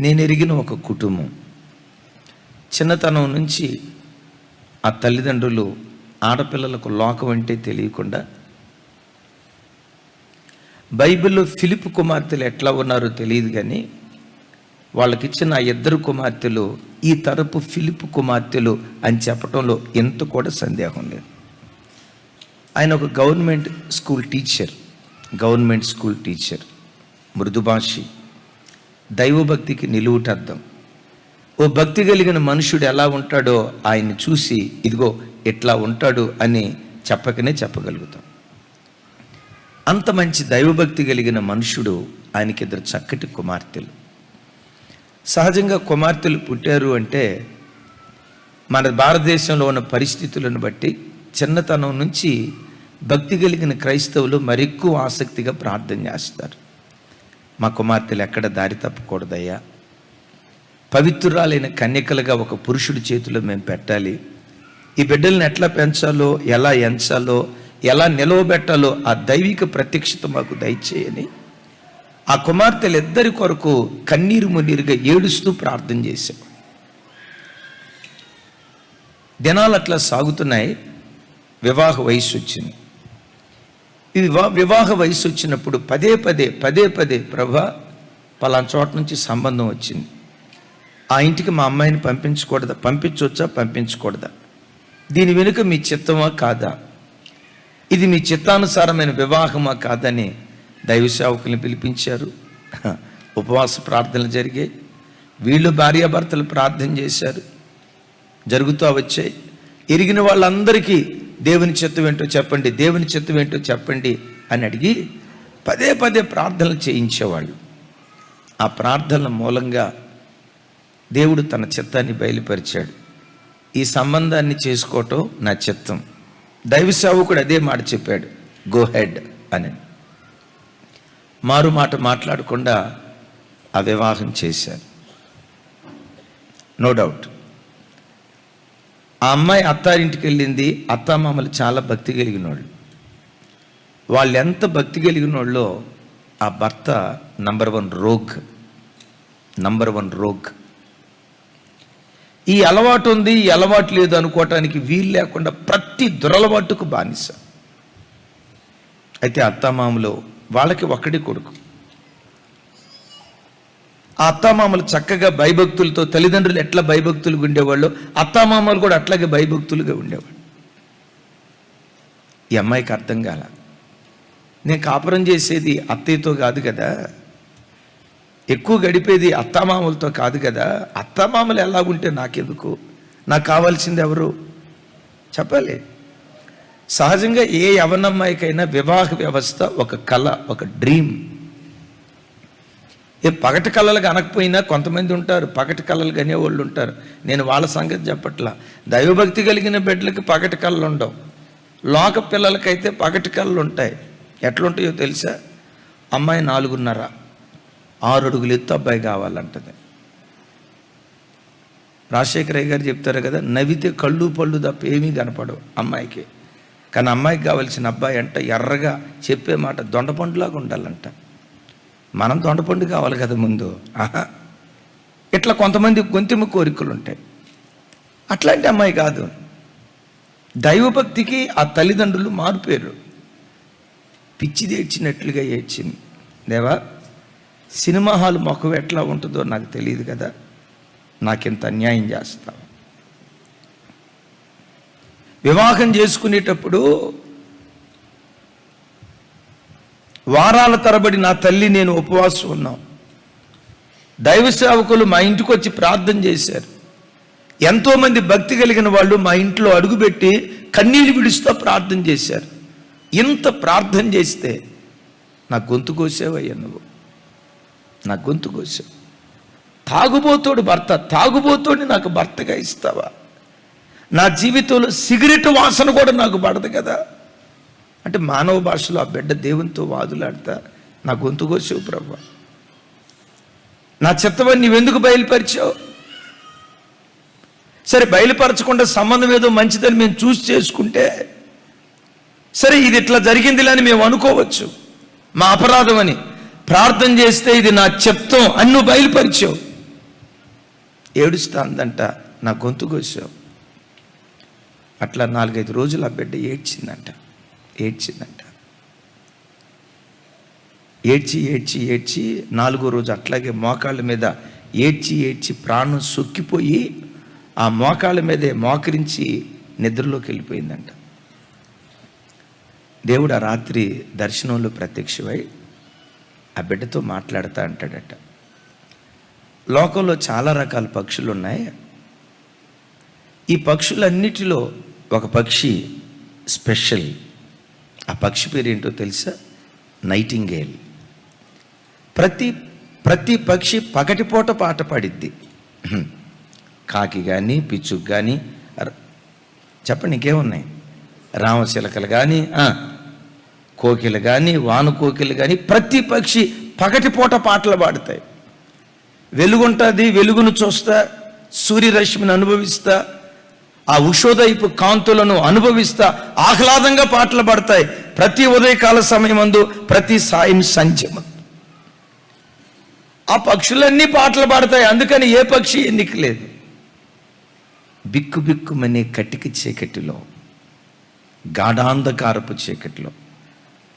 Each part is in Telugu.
నేను ఎరిగిన ఒక కుటుంబం. చిన్నతనం నుంచి ఆ తల్లిదండ్రులు ఆడపిల్లలకు లోకం అంటే తెలియకుండా బైబిల్లో ఫిలిప్ కుమార్తెలు ఎట్లా ఉన్నారో తెలియదు కానీ వాళ్ళకిచ్చిన ఆ ఇద్దరు కుమార్తెలు ఈ తరపు ఫిలిప్ కుమార్తెలు అని చెప్పడంలో ఎంత కూడా సందేహం లేదు. ఆయన ఒక government school teacher government school teacher మృదుభాషి. దైవభక్తికి నిలువుటర్థం. ఓ భక్తి కలిగిన మనుషుడు ఎలా ఉంటాడో ఆయన్ని చూసి ఇదిగో ఇట్లా ఉంటాడు అని చెప్పకనే చెప్పగలుగుతాం. అంత మంచి దైవభక్తి కలిగిన మనుషుడు ఆయనకి ఇద్దరు చక్కటి కుమార్తెలు. సహజంగా కుమార్తెలు పుట్టారు అంటే మన భారతదేశంలో ఉన్న పరిస్థితులను బట్టి చిన్నతనం నుంచి భక్తి కలిగిన క్రైస్తవులు మరెక్కువ ఆసక్తిగా ప్రార్థన చేస్తారు. మా కుమార్తెలు ఎక్కడ దారి తప్పకూడదయ్యా? పవిత్రురాలైన కన్యకలుగా ఒక పురుషుడి చేతిలో మేము పెట్టాలి. ఈ బిడ్డల్ని ఎట్లా పెంచాలో ఎలా ఎంచాలో ఎలా నిలవబెట్టాలో ఆ దైవిక ప్రత్యక్షత మాకు దయచేయని ఆ కుమార్తెలిద్దరి కొరకు కన్నీరు మున్నీరుగా ఏడుస్తూ ప్రార్థన చేశాం. దినాలు అట్లా సాగుతున్నాయి. వివాహ వయసు వచ్చింది. ఇది వివాహ వయసు వచ్చినప్పుడు పదే పదే పదే పదే ప్రభా పలానా చోట నుంచి సంబంధం వచ్చింది. ఆ ఇంటికి మా అమ్మాయిని పంపించకూడదా? పంపించవచ్చా పంపించకూడదా? దీని వెనుక మీ చిత్తమా కాదా? ఇది మీ చిత్తానుసారమైన వివాహమా కాదని దైవ సేవకుల్ని పిలిపించారు. ఉపవాస ప్రార్థనలు జరిగాయి. వీళ్ళు భార్యాభర్తలు ప్రార్థన చేశారు. జరుగుతూ వచ్చాయి. ఎరిగిన వాళ్ళందరికీ దేవుని చిత్తం ఏంటో చెప్పండి దేవుని చిత్తం ఏంటో చెప్పండి అని అడిగి పదే పదే ప్రార్థనలు చేయించేవాళ్ళు. ఆ ప్రార్థనల మూలంగా దేవుడు తన చిత్తాన్ని బయలుపరిచాడు. ఈ సంబంధాన్ని చేసుకోవటం నా చిత్తం. దైవ సేవకుడు అదే మాట చెప్పాడు గో హెడ్ అని. మారు మాట మాట్లాడకుండా ఆ వివాహం చేశారు. నో డౌట్ ఆ అమ్మాయి అత్తారింటికి వెళ్ళింది అత్తామామలు చాలా భక్తి కలిగిన వాళ్ళు వాళ్ళు ఎంత భక్తి కలిగిన వాళ్ళో ఆ భర్త number one rogue. Number one rogue. ఈ అలవాటు ఉంది ఈ అలవాటు లేదు అనుకోవటానికి వీలు లేకుండా ప్రతి దురలవాటుకు బానిస. అయితే అత్తమామలు వాళ్ళకి ఒక్కడి కొడుకు. ఆ అత్తామామలు చక్కగా భయభక్తులతో తల్లిదండ్రులు ఎట్లా భయభక్తులుగా ఉండేవాళ్ళు? అత్తామామలు కూడా అట్లాగే భయభక్తులుగా ఉండేవాళ్ళు. ఈ అమ్మాయికి అర్థం కాల. నేను కాపురం చేసేది అత్తయ్యతో కాదు కదా. ఎక్కువ గడిపేది అత్తామామలతో కాదు కదా. అత్తామామలు ఎలాగుంటే నాకెందుకు? నాకు కావాల్సింది ఎవరు? చెప్పాలి. సహజంగా ఏ యవనమ్మాయికైనా వివాహ వ్యవస్థ ఒక కళ ఒక డ్రీమ్. ఏ పగటి కళలు అనకపోయినా కొంతమంది ఉంటారు పగటి కళలు కనేవాళ్ళు ఉంటారు. నేను వాళ్ళ సంగతి చెప్పట్లా. దైవభక్తి కలిగిన బిడ్డలకి పగటి కళలు ఉండవు. లోక పిల్లలకైతే పగటి కళలు ఉంటాయి. ఎట్లుంటాయో తెలుసా? అమ్మాయి నాలుగున్నర ఆరు అడుగులు ఎత్తు అబ్బాయి కావాలంటది. రాజశేఖరయ్య గారు చెప్తారు కదా నవ్వితే కళ్ళు పళ్ళు తప్ప ఏమీ కనపడవు అమ్మాయికి. కానీ అమ్మాయికి కావాల్సిన అబ్బాయి అంట ఎర్రగా చెప్పే మాట దొండపండులాగా ఉండాలంట. మనం దొండపండు కావాలి కదా ముందు. ఆహా. ఇట్లా కొంతమంది గొంతెమ్మ కోరికలు ఉంటాయి అట్లాంటి అమ్మాయి కాదు. దైవభక్తికి ఆ తల్లిదండ్రులు మారిపోయారు పిచ్చి ఏడ్చినట్లుగా ఏడ్చింది. దేవా సినిమా హాల్ మొఖం ఎట్లా ఉంటుందో నాకు తెలియదు కదా. నాకింత అన్యాయం చేస్తావు. వివాహం చేసుకునేటప్పుడు వారాల తరబడి నా తల్లి నేను ఉపవాసం ఉన్నాం. దైవ సేవకులు మా ఇంటికి వచ్చి ప్రార్థన చేశారు. ఎంతోమంది భక్తి కలిగిన వాళ్ళు మా ఇంట్లో అడుగుపెట్టి కన్నీళ్ళు విడుస్తూ ప్రార్థన చేశారు. ఇంత ప్రార్థన చేస్తే నా గొంతు కోసేవయ్యా నువ్వు. నా గొంతు కోసావు తాగుబోతోడు భర్త తాగుబోతోడి నాకు భర్తగా ఇస్తావా? నా జీవితంలో సిగరెట్ వాసన కూడా నాకు పడదు కదా. అంటే మానవ భాషలో ఆ బిడ్డ దేవునితో వాదులాడతా నా గొంతు కోసావు ప్రభు. నా చిత్తమని నీవెందుకు బయలుపరిచావు? సరే బయలుపరచకుండా సంబంధం ఏదో మంచిదని మేము చూసి చేసుకుంటే సరే ఇది ఇట్లా జరిగిందిలే అని మేము అనుకోవచ్చు. మా అపరాధం అని. ప్రార్థన చేస్తే ఇది నా చెప్తాం అని నువ్వు బయలుపరిచావు. ఏడుస్తా అందంట నా గొంతు కోసావు. అట్లా నాలుగైదు రోజులు ఆ బిడ్డ ఏడ్చిందంట. ఏడ్చిందంట. ఏడ్చి ఏడ్చి ఏడ్చి నాలుగో రోజు అట్లాగే మోకాళ్ళ మీద ఏడ్చి ఏడ్చి ప్రాణం సొక్కిపోయి ఆ మోకాళ్ళ మీదే మోకరించి నిద్రలోకి వెళ్ళిపోయిందంట. దేవుడు ఆ రాత్రి దర్శనంలో ప్రత్యక్షమై ఆ బిడ్డతో మాట్లాడుతూ అంటాడట. లోకంలో చాలా రకాల పక్షులు ఉన్నాయి. ఈ పక్షులన్నిటిలో ఒక పక్షి స్పెషల్. ఆ పక్షి పేరు ఏంటో తెలుసా? నైటింగేల్. ప్రతి ప్రతి పక్షి పగటిపూట పాట పాడిద్ది. కాకి కానీ పిచ్చుకు కానీ చెప్పండి ఇంకేమున్నాయి? రామశిలకలు కానీ కోకిలు కానీ వాను కోకిలు కానీ ప్రతి పక్షి పగటిపూట పాటలు పాడతాయి. వెలుగుంటుంది వెలుగును చూస్తా సూర్యరశ్మిని అనుభవిస్తా ఆ ఉషోదయపు కాంతులను అనుభవిస్తా ఆహ్లాదంగా పాటలు పడతాయి. ప్రతి ఉదయకాల సమయమందు ప్రతి సాయం సంచమ ఆ పక్షులన్నీ పాటలు పాడతాయి. అందుకని ఏ పక్షి ఎన్నిక లేదు? బిక్కు బిక్కుమనే కటిక చీకటిలో గాఢాంధకారపు చీకటిలో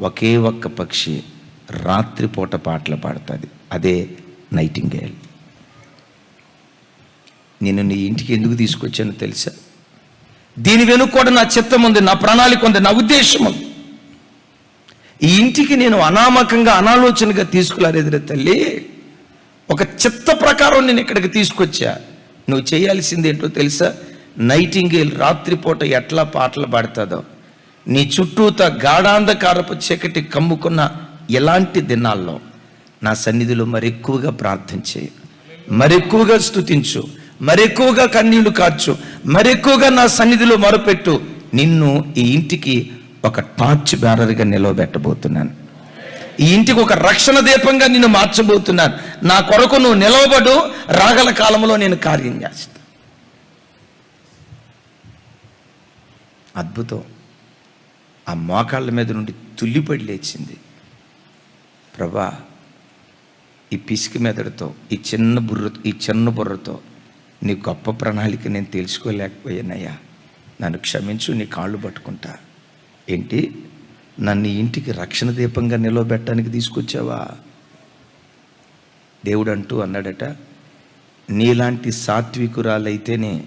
ఒకే ఒక్క పక్షి రాత్రిపూట పాటలు పాడుతుంది. అదే నైటింగేల్. నేను నీ ఇంటికి ఎందుకు తీసుకొచ్చానో తెలుసా? దీని వెనుక కూడా నా చిత్తం ఉంది నా ప్రణాళిక ఉంది నా ఉద్దేశం ఉంది. ఈ ఇంటికి నేను అనామకంగా అనాలోచనగా తీసుకురాలేదురే తల్లి. ఒక చిత్త ప్రకారం నేను ఇక్కడికి తీసుకొచ్చా. నువ్వు చేయాల్సింది ఏంటో తెలుసా? నైటింగేల్ రాత్రిపూట ఎట్లా పాటలు పాడుతుందో. నీ చుట్టూత గాఢాంధకారపు చీకటి కమ్ముకున్న ఎలాంటి దినాల్లో నా సన్నిధిలో మరెక్కువగా ప్రార్థన చేయి. మరెక్కువగా స్థుతించు మరెక్కువగా కన్నీళ్ళు కార్చు మరెక్కువగా నా సన్నిధిలో మొరపెట్టు. నిన్ను ఈ ఇంటికి ఒక టార్చ్ బ్యారర్గా నిలవబెట్టబోతున్నాను. ఈ ఇంటికి ఒక రక్షణ దీపంగా నిన్ను మార్చబోతున్నాను. నా కొరకు నువ్వు నిలవబడు. రాగల కాలంలో నేను కార్యం చేస్తా అద్భుతం. ఆ మోకాళ్ళ మీద నుండి తుల్లిపడి లేచింది. ప్రభా ఈ పిసికి మెదడుతో ఈ చిన్న బుర్ర ఈ చిన్న బుర్రతో నీ గొప్ప ప్రణాళిక నేను తెలుసుకోలేకపోయానయ్యా. నన్ను క్షమించు నీ కాళ్ళు పట్టుకుంటా. ఏంటి? నన్ను ఇంటికి రక్షణ దీపంగా నిలవబెట్టడానికి తీసుకొచ్చావా? దేవుడు అంటూ అన్నాడట నీలాంటి సాత్వికురాలైతేనే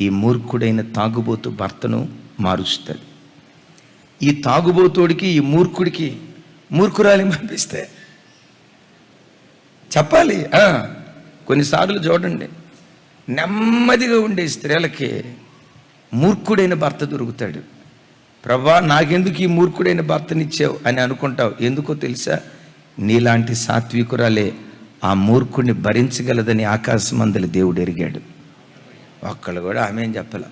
ఈ మూర్ఖుడైన తాగుబోతు భర్తను మారుస్తుంది. ఈ తాగుబోతోడికి ఈ మూర్ఖుడికి మూర్ఖురాలి పంపిస్తే చెప్పాలి. కొన్నిసార్లు చూడండి. నెమ్మదిగా ఉండే స్త్రీలకి మూర్ఖుడైన భర్త దొరుకుతాడు. ప్రభా నాకెందుకు ఈ మూర్ఖుడైన భర్తనిచ్చావు? అని అనుకుంటావు. ఎందుకో తెలుసా? నీలాంటి సాత్వికురాలే ఆ మూర్ఖుడిని భరించగలదని ఆకాశమందలి దేవుడు ఎరిగాడు. ఒక్కళ్ళు కూడా ఆమె ఏం చెప్పాల.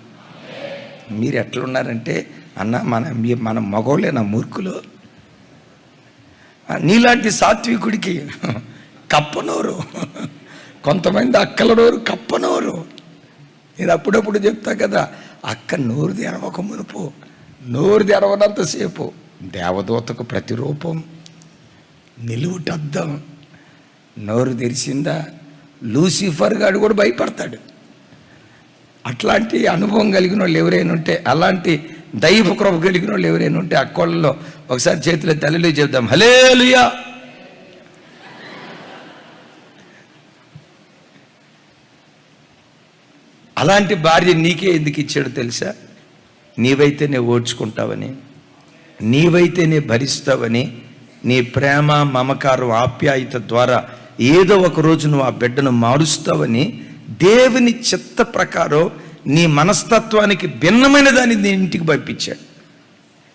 మీరు ఎట్లున్నారంటే అన్న మన మన మగోళ్ళే నా మూర్ఖులు. నీలాంటి సాత్వికుడికి కప్పనోరు కొంతమంది అక్కల నోరు కప్ప నేను అప్పుడప్పుడు చెప్తా కదా అక్క నోరు తెరవక మునుపు నోరు తెరవనంతసేపు దేవదూతకు ప్రతిరూపం నిలువుటద్దం నోరు తెరిసిందా లూసిఫర్ గాడు కూడా భయపడతాడు. అట్లాంటి అనుభవం కలిగిన వాళ్ళు ఎవరైనా ఉంటే అలాంటి దైవ కృప కలిగిన వాళ్ళు ఎవరైనా ఉంటే అక్కోళ్ళలో ఒకసారి చేతిలో తల్లిలో చెప్దాం హలే అలాంటి భార్య నీకే ఎందుకు ఇచ్చాడు తెలుసా? నీవైతేనే ఓడ్చుకుంటావని నీవైతేనే భరిస్తావని నీ ప్రేమ మమకారం ఆప్యాయత ద్వారా ఏదో ఒక రోజు నువ్వు ఆ బిడ్డను మారుస్తావని దేవుని చిత్త ప్రకారం నీ మనస్తత్వానికి భిన్నమైన దాన్ని నీ ఇంటికి పంపించాడు.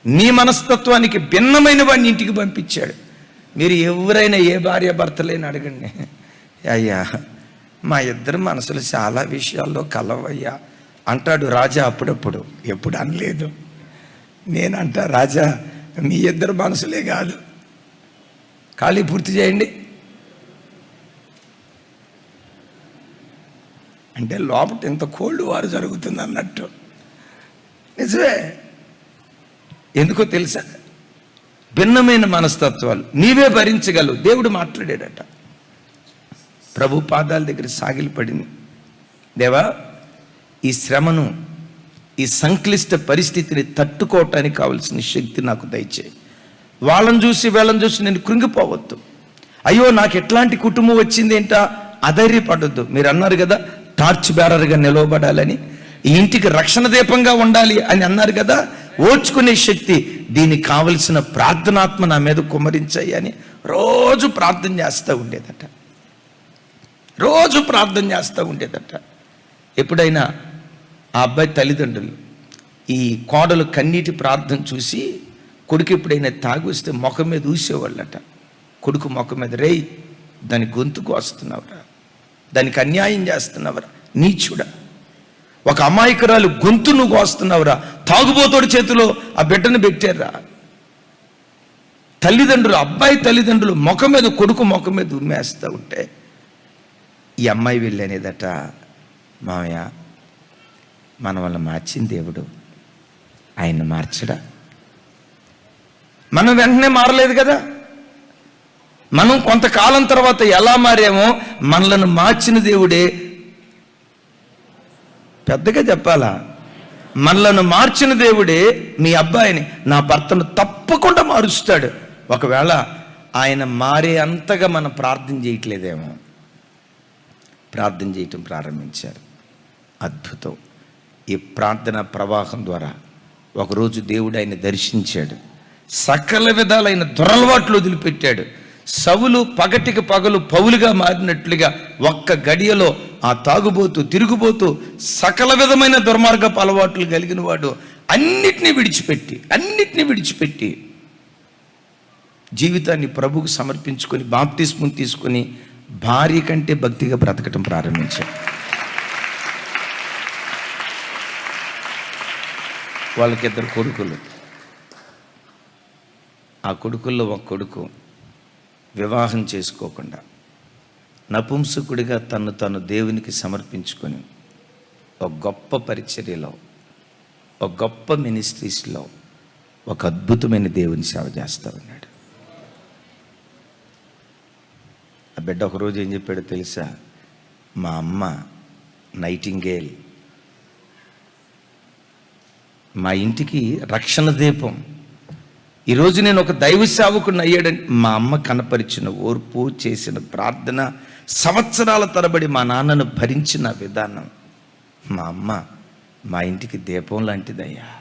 నీ మనస్తత్వానికి భిన్నమైన వాడిని ఇంటికి పంపించాడు. మీరు ఎవరైనా ఏ భార్య భర్తలేని అడగండి. అయ్యా మా ఇద్దరు మనసులు చాలా విషయాల్లో కలవయ్యా. అంటాడు రాజా అప్పుడప్పుడు. ఎప్పుడు అనలేదు. నేనంట రాజా మీ ఇద్దరు మనసులే కాదు. ఖాళీ పూర్తి చేయండి. అంటే లోపల ఇంత కోల్డ్ వారు జరుగుతుంది అన్నట్టు నిజమే. ఎందుకో తెలుసా? భిన్నమైన మనస్తత్వాలు. నీవే భరించగలవు. దేవుడు మాట్లాడాడట. ప్రభు పాదాల దగ్గర సాగిలిపడింది. దేవా ఈ శ్రమను ఈ సంక్లిష్ట పరిస్థితిని తట్టుకోవటానికి కావలసిన శక్తి నాకు దయచేయి. వాళ్ళని చూసి వీళ్ళని చూసి నేను కృంగిపోవద్దు. అయ్యో నాకు ఎట్లాంటి కుటుంబం వచ్చింది ఏంటా? అధైర్యపడద్దు. మీరు అన్నారు కదా టార్చ్ బ్యారర్గా నిలవబడాలని ఈ ఇంటికి రక్షణ దీపంగా ఉండాలి అని అన్నారు కదా ఓర్చుకునే శక్తి దీనికి కావలసిన ప్రార్థనాత్మ నా మీద కుమ్మరించాయి అని రోజు ప్రార్థన చేస్తూ ఉండేదట. రోజు ప్రార్థన చేస్తూ ఉండేదట. ఎప్పుడైనా ఆ అబ్బాయి తల్లిదండ్రులు ఈ కోడలు కన్నీటి ప్రార్థన చూసి కొడుకు ఎప్పుడైనా తాగి వస్తే ముఖం మీద ఊసేవాళ్ళట. కొడుకు ముఖం మీద రేయ్ దాని గొంతుకు వస్తున్నావురా దానికి అన్యాయం చేస్తున్నావురా. నీచుడా ఒక అమాయకురాలు గొంతు నువ్వు కోస్తున్నావురా. తాగుబోతోడి చేతిలో ఆ బిడ్డను పెట్టారా. తల్లిదండ్రులు అబ్బాయి తల్లిదండ్రులు ముఖం మీద కొడుకు ముఖం మీద ఉమ్మేస్తూ ఉంటే ఈ అమ్మాయి వెళ్ళనేదట మామయ్య. మన వల్ల మార్చిన దేవుడు. ఆయన మార్చడా? మనం వెంటనే మారలేదు కదా? మనం కొంతకాలం తర్వాత ఎలా మారామో మనలను మార్చిన దేవుడే. పెద్దగా చెప్పాలా? మనలను మార్చిన దేవుడే మీ అబ్బాయిని నా భర్తను తప్పకుండా మారుస్తాడు. ఒకవేళ ఆయన మారే అంతగా మనం ప్రార్థన చేయట్లేదేమో. ప్రార్థన చేయటం ప్రారంభించారు. అద్భుతం. ఈ ప్రార్థన ప్రవాహం ద్వారా ఒకరోజు దేవుడు ఆయన దర్శించాడు. సకల విధాలైన దురలవాట్లు వదిలిపెట్టాడు. సవులు పగటికి పగలు పౌలుగా మారినట్లుగా ఒక్క గడియలో ఆ తాగుబోతూ తిరుగుబోతూ సకల విధమైన దుర్మార్గపు అలవాట్లు కలిగిన వాడు అన్నిటినీ విడిచిపెట్టి అన్నిటినీ విడిచిపెట్టి జీవితాన్ని ప్రభుకు సమర్పించుకొని బాప్తిస్మం తీసుకొని భార్య కంటే భక్తిగా బ్రతకటం ప్రారంభించాడు వాళ్ళకి ఇద్దరు కొడుకులు. ఆ కొడుకుల్లో ఒక కొడుకు వివాహం చేసుకోకుండా నపుంసకుడిగా తను తను దేవునికి సమర్పించుకొని ఒక గొప్ప పరిచర్యలో ఒక గొప్ప మినిస్ట్రీస్లో ఒక అద్భుతమైన దేవుని సేవ చేస్తూ ఉన్నాడు. ఆ బిడ్డ ఒకరోజు ఏం చెప్పాడో తెలుసా? మా అమ్మ నైటింగేల్. మా ఇంటికి రక్షణ దీపం. ఈరోజు నేను ఒక దైవ సేవకుని అయ్యాడని మా అమ్మ కనపరిచిన ఓర్పు చేసిన ప్రార్థన సంవత్సరాల తరబడి మా నాన్నను భరించిన విధానం. మా అమ్మ మా ఇంటికి దీపం లాంటిదయ్యా.